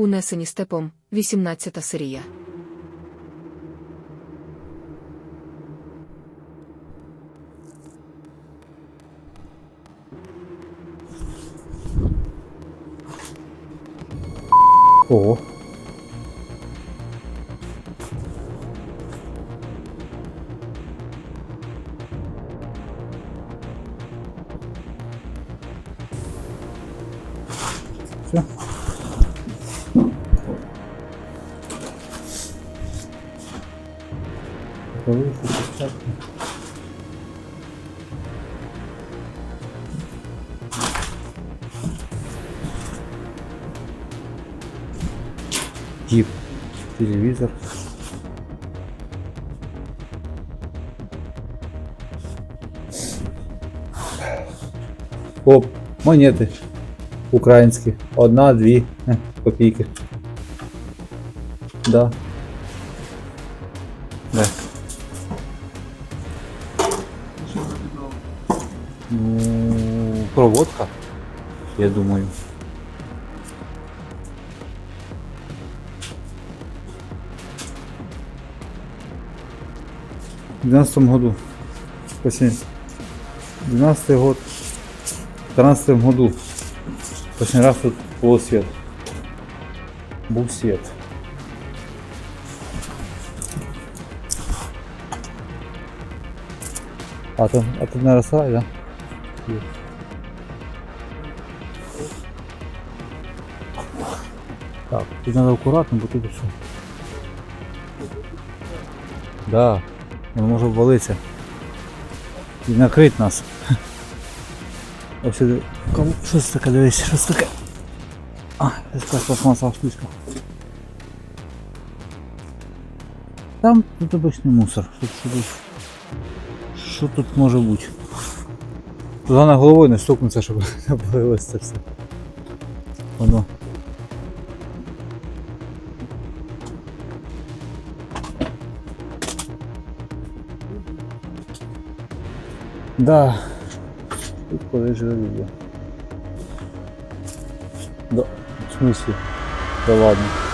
Унесені степом, 18 серія. Ого. Все. Повыше спочатку. Джип, телевизор. Оп, монети українські. Одна, дві е, копійки. Да. Да. Ну, проводка, я думаю. В 12 году. Точнее, 12 год. В 13 году. Последний раз тут был свет. Был свет. А там, а наверное, сарай, да? Есть. Так, тут надо аккуратно, бо тут все. Да, він може ввалитися. І накрить нас. Ось. Кому? Що це таке, дивись, що це таке? А, якась пластмасова штучка. Там тут обичний мусор. Що, тут, що тут може бути? Тут головне головою не стукнуться, щоб не це все. Воно. Да. Тут колись жили люди. Да. В смысле? Да ладно.